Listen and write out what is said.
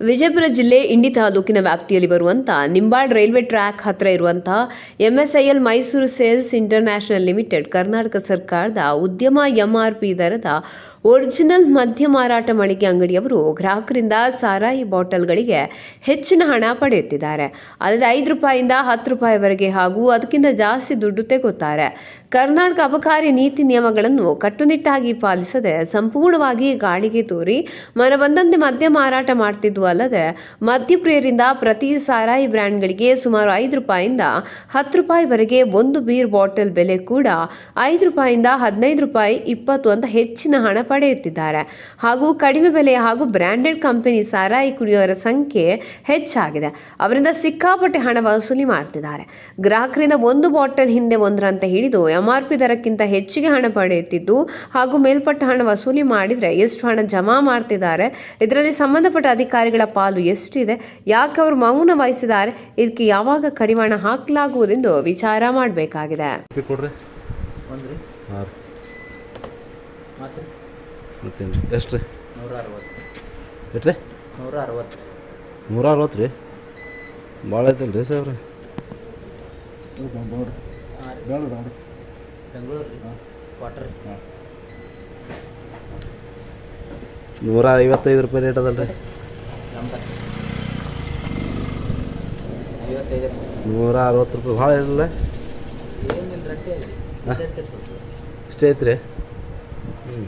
ವಿಜಯಪುರ ಜಿಲ್ಲೆ ಇಂಡಿ ತಾಲೂಕಿನ ವ್ಯಾಪ್ತಿಯಲ್ಲಿ ಬರುವಂಥ ನಿಂಬಾಳ್ ರೈಲ್ವೆ ಟ್ರ್ಯಾಕ್ ಹತ್ತಿರ ಇರುವಂತಹ MSIL Mysuru sales international limited Karnataka ಸರ್ಕಾರದ ಉದ್ಯಮ ಎಂಆರ್ಪಿ ದರದ ಒರಿಜಿನಲ್ ಮದ್ಯ ಮಾರಾಟ ಮಳಿಗೆ ಅಂಗಡಿಯವರು ಗ್ರಾಹಕರಿಂದ ಸಾರಾಯಿ ಬಾಟಲ್ಗಳಿಗೆ ಹೆಚ್ಚಿನ ಹಣ ಪಡೆಯುತ್ತಿದ್ದಾರೆ. ಅಲ್ಲದೆ ಐದು ರೂಪಾಯಿಂದ ಹತ್ತು ರೂಪಾಯಿವರೆಗೆ ಹಾಗೂ ಅದಕ್ಕಿಂತ ಜಾಸ್ತಿ ದುಡ್ಡು ತೆಗುತ್ತಾರೆ ಕರ್ನಾಟಕ ಅಬಕಾರಿ ನೀತಿ ನಿಯಮಗಳನ್ನು ಕಟ್ಟುನಿಟ್ಟಾಗಿ ಪಾಲಿಸದೆ ಸಂಪೂರ್ಣವಾಗಿ ಗಾಳಿಗೆ ತೋರಿ ಮನಬಂದಂತೆ ಮದ್ಯ ಮಾರಾಟ ಮಾಡ್ತಿದ್ದು ಅಲ್ಲದೆ ಮದ್ಯಪ್ರಿಯರಿಂದ ಪ್ರತಿ ಸಾರಾಯಿ ಬ್ರ್ಯಾಂಡ್ಗಳಿಗೆ ಸುಮಾರು ಐದು ರೂಪಾಯಿಂದ ಹತ್ತು ರೂಪಾಯಿವರೆಗೆ ಒಂದು ಬೀರ್ ಬಾಟಲ್ ಬೆಲೆ ಕೂಡ ಐದು ರೂಪಾಯಿಂದ ಹದಿನೈದು ರೂಪಾಯಿ ಇಪ್ಪತ್ತು ಅಂತ ಹೆಚ್ಚಿನ ಹಣ ಪಡೆಯುತ್ತಿದ್ದಾರೆ. ಹಾಗೂ ಕಡಿಮೆ ಬೆಲೆ ಹಾಗೂ ಬ್ರ್ಯಾಂಡೆಡ್ ಕಂಪನಿ ಸಾರಾಯಿ ಕುಡಿಯುವರ ಸಂಖ್ಯೆ ಹೆಚ್ಚಾಗಿದೆ. ಅವರಿಂದ ಸಿಕ್ಕಾಪಟ್ಟೆ ಹಣ ವಸೂಲಿ ಮಾಡ್ತಿದ್ದಾರೆ. ಗ್ರಾಹಕರಿಂದ ಒಂದು ಬಾಟಲ್ ಹಿಂದೆ ಒಂದರಂತ ಹಿಡಿದು ಎಂಆರ್ಪಿ ದರಕ್ಕಿಂತ ಹೆಚ್ಚಿಗೆ ಹಣ ಪಡೆಯುತ್ತಿದ್ದು ಹಾಗೂ ಮೇಲ್ಪಟ್ಟ ಹಣ ವಸೂಲಿ ಮಾಡಿದರೆ ಎಷ್ಟು ಹಣ ಜಮಾ ಮಾಡ್ತಿದ್ದಾರೆ, ಇದರಲ್ಲಿ ಸಂಬಂಧಪಟ್ಟ ಅಧಿಕಾರಿಗಳ ಪಾಲು ಎಷ್ಟಿದೆ? ಯಾಕೆ ಅವರು ಮೌನ ವಹಿಸಿದ್ದಾರೆ? ಇದಕ್ಕೆ ಯಾವಾಗ ಕಡಿವಾಣ ಹಾಕಲಾಗುವುದೆಂದು ವಿಚಾರ ಮಾಡಬೇಕಾಗಿದೆ. ಎಷ್ಟು ರೀ ಅರವತ್ತು ಎಷ್ಟು ರೀ ನೂರ ಅರವತ್ತು ನೂರ ಅರವತ್ತು ರೀ? ಭಾಳ ಐತಲ್ಲ ರೀ. ಸಾವ್ರ ನೂರ ಐವತ್ತೈದು ರೂಪಾಯಿ ರೇಟ್ ಅದಲ್ಲ ರೀ ನೂರ ಅರವತ್ತು ರೂಪಾಯಿ. ಭಾಳ ಇರಲ್ಲ? ಇಷ್ಟೇ ಐತ್ರಿ? ಹ್ಞೂ